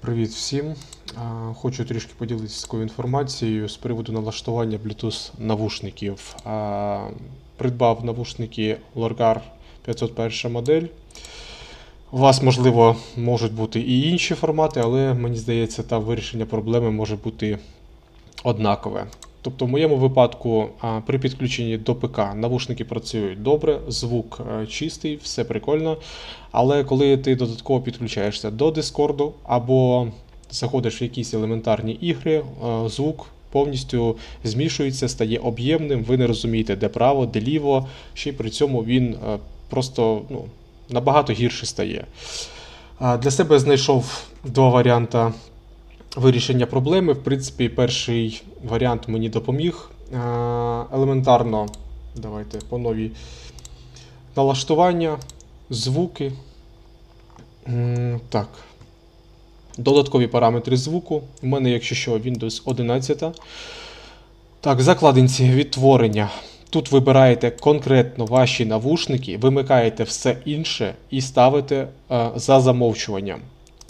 Привіт всім. Хочу трішки поділитися такою інформацією з приводу налаштування Bluetooth навушників. Придбав навушники Lorgar 501 модель. У вас, можливо, можуть бути і інші формати, але мені здається, там вирішення проблеми може бути однакове. Тобто, в моєму випадку, при підключенні до ПК навушники працюють добре, звук е, чистий, все прикольно. Але коли ти додатково підключаєшся до Discord або заходиш в якісь елементарні ігри, е, звук повністю змішується, стає об'ємним, ви не розумієте, де право, де ліво, ще й при цьому він е, просто ну, набагато гірше стає. Для себе знайшов два варіанти вирішення проблеми. В принципі, перший варіант мені допоміг. Е, Елементарно, давайте по новій налаштування, звуки. Так. Додаткові параметри звуку. У мене, якщо що, Windows 11. Так, закладинці відтворення. Тут вибираєте конкретно ваші навушники, вимикаєте все інше і ставите е, за замовчуванням.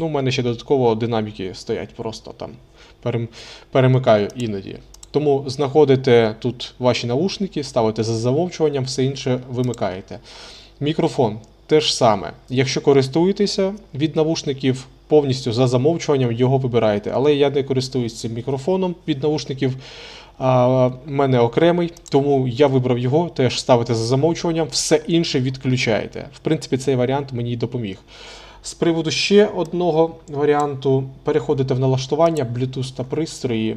Ну, у мене ще додатково динаміки стоять просто там. Перем, перемикаю іноді. Тому знаходите тут ваші навушники, ставите за замовчуванням, все інше вимикаєте. Мікрофон теж саме. Якщо користуєтеся від навушників, повністю за замовчуванням його вибираєте. Але я не користуюсь цим мікрофоном від навушників. А, в мене окремий, тому я вибрав його, теж ставите за замовчуванням, все інше відключаєте. В принципі, цей варіант мені допоміг. З приводу ще одного варіанту, переходите в налаштування Bluetooth та пристрої.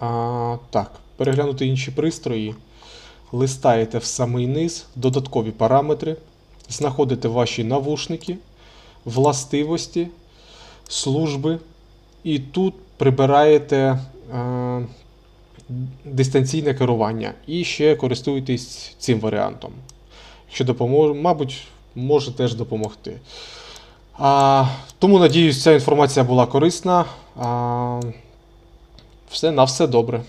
А, так, переглянути інші пристрої. Листаєте в самий низ, додаткові параметри, знаходите ваші навушники, властивості, служби, і тут прибираєте е, дистанційне керування. І ще користуєтесь цим варіантом. Якщо допоможе, мабуть, може теж допомогти. А, тому надіюсь, ця інформація була корисна. А, все, на все добре.